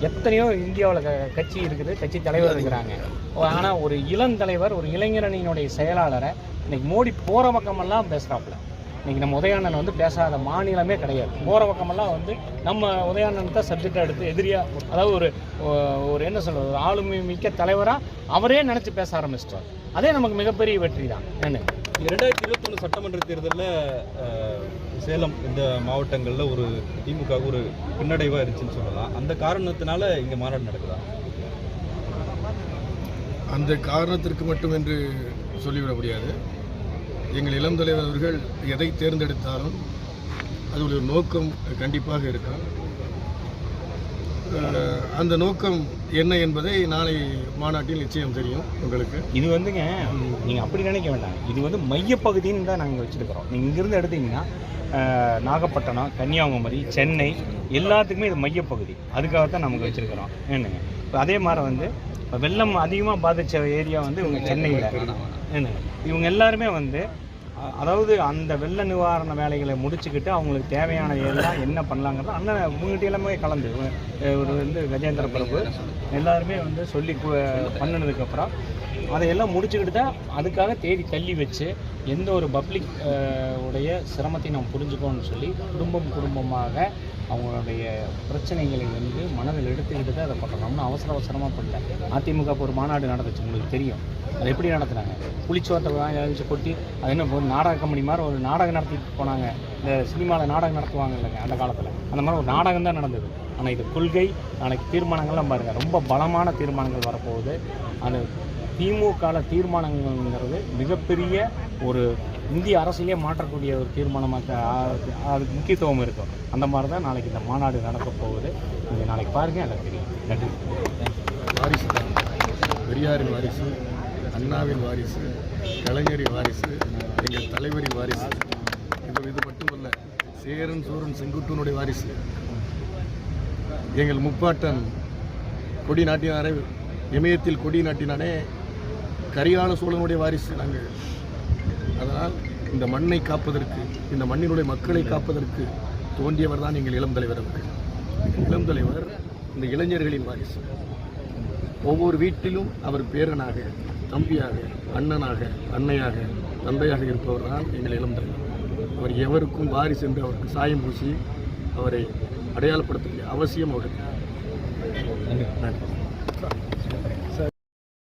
எத்தனையோ இந்தியாவில் க கட்சி இருக்குது கட்சி தலைவர் இருக்கிறாங்க. ஆனால் ஒரு இளம் தலைவர் ஒரு இளைஞரணியினுடைய செயலாளரை இன்னைக்கு மோடி போகிற பக்கமெல்லாம் பேசுகிறாப்புல இன்னைக்கு நம்ம உதயானன் வந்து பேசாத மாநிலமே கிடையாது. போகிற பக்கமெல்லாம் வந்து நம்ம உதயானன் தான் சப்ஜெக்டாக எடுத்து எதிரியாக அதாவது ஒரு ஒரு என்ன சொல்கிறது ஒரு ஆளுமை மிக்க தலைவராக அவரே நினச்சி பேச ஆரம்பிச்சிட்டார். அதே நமக்கு மிகப்பெரிய வெற்றி தான். என்ன இரண்டாயிரத்தி இருபத்தொன்று சட்டமன்ற தேர்தலில் சேலம் இந்த மாவட்டங்களில் ஒரு திமுக ஒரு பின்னடைவாக இருந்துச்சுன்னு சொல்லலாம். அந்த காரணத்தினால இங்கே மாநாடு நடக்குதா? அந்த காரணத்திற்கு மட்டும் என்று சொல்லிவிட முடியாது. எங்கள் இளம் தலைவர் அவர்கள் எதை தேர்ந்தெடுத்தாலும் அது ஒரு நோக்கம் கண்டிப்பாக இருக்கும் அந்த நோக்கம் என்ன என்பதை நாளை மாநாட்டில் நிச்சயம் தெரியும் உங்களுக்கு. இது வந்துங்க நீங்கள் அப்படி நினைக்க வேண்டாம். இது வந்து மையப்பகுதின்னு தான் நாங்கள் வச்சுருக்கிறோம். நீங்கள் இங்கேருந்து எடுத்தீங்கன்னா நாகப்பட்டினம் கன்னியாகுமரி சென்னை எல்லாத்துக்குமே இது மையப்பகுதி. அதுக்காகத்தான் நமக்கு வச்சுருக்கிறோம். என்னங்க? இப்போ அதே மாதிரி வந்து வெள்ளம் அதிகமாக பாதித்த ஏரியா வந்து இவங்க சென்னையில். என்ன இவங்க எல்லாருமே வந்து அதாவது அந்த வெள்ள நிவாரண வேலைகளை முடிச்சுக்கிட்டு அவங்களுக்கு தேவையான எல்லாம் என்ன பண்ணலாங்கிறது அண்ணன் உங்ககிட்ட எல்லாமே கலந்து. இவர் ஒரு வந்து கஜேந்திர பிரபு எல்லாருமே வந்து சொல்லி பண்ணினதுக்கப்புறம் பண்ணுனதுக்கப்புறம் அதையெல்லாம் முடிச்சுக்கிட்டு தான் அதுக்காக தேடி தள்ளி வச்சு எந்த ஒரு பப்ளிக் உடைய சிரமத்தை நாம் புரிஞ்சுக்கோன்னு சொல்லி குடும்பம் குடும்பமாக அவங்களுடைய பிரச்சனைகளை வந்து மனதில் எடுத்துக்கிட்டு தான் அதை பண்ணுறோம் அவசர அவசரமாக பண்ணல. அதிமுக ஒரு மாநாடு நடந்துச்சு உங்களுக்கு தெரியும். அது எப்படி நடத்துனாங்க புளிச்சோத்தை வாங்கி கொட்டி அது என்ன ஒரு நாடக கம்பெனி மாதிரி ஒரு நாடகம் நடத்திட்டு போனாங்க. இந்த சினிமாவில் நாடகம் நடத்துவாங்க இல்லைங்க அந்த காலத்தில். அந்த மாதிரி ஒரு நாடகம் தான் நடந்தது. ஆனால் இது கொள்கை நாளைக்கு தீர்மானங்கள்லாம் பாருங்கள் ரொம்ப பலமான தீர்மானங்கள் வரப்போகுது. அந்த திமுகவில் தீர்மானங்கள்ங்கிறது மிகப்பெரிய ஒரு இந்திய அரசியலே மாற்றக்கூடிய ஒரு தீர்மானமாக அதுக்கு முக்கியத்துவம் இருக்கும். அந்த மாதிரி தான் நாளைக்கு இந்த மாநாடு நடக்க போகுது. நீங்கள் நாளைக்கு பாருங்கள் எனக்கு தெரியும். நன்றி. வாரிசு தான். பெரியாரின் வாரிசு. அண்ணாவின் வாரிசு கலைஞரின் வாரிசு எங்கள் தலைவரின் வாரிசு. இது இது மட்டுமல்ல சேரன் சூரன் செங்குட்டுவனுடைய வாரிசு. எங்கள் முப்பாட்டன் கொடி நாட்டினாரே இமயத்தில் கொடி நாட்டினானே கரிகால சோழனுடைய வாரிசு நாங்கள். அதனால் இந்த மண்ணை காப்பதற்கு இந்த மண்ணினுடைய மக்களை காப்பதற்கு தோன்றியவர் தான் எங்கள் இளம் தலைவர் அவர்கள். இளம் தலைவர் இந்த இளைஞர்களின் வாரிசு. ஒவ்வொரு வீட்டிலும் அவர் பேரனாக தம்பியாக அண்ணனாக அன்னையாக தந்தையாக இருப்பவர் தான் எங்கள் இளம் தலைவர் அவர் எவருக்கும் வாரிசு என்று அவருக்கு சாயம் பூசி அவரை அடையாளப்படுத்த வேண்டிய அவசியம் அவருக்கு. நன்றி.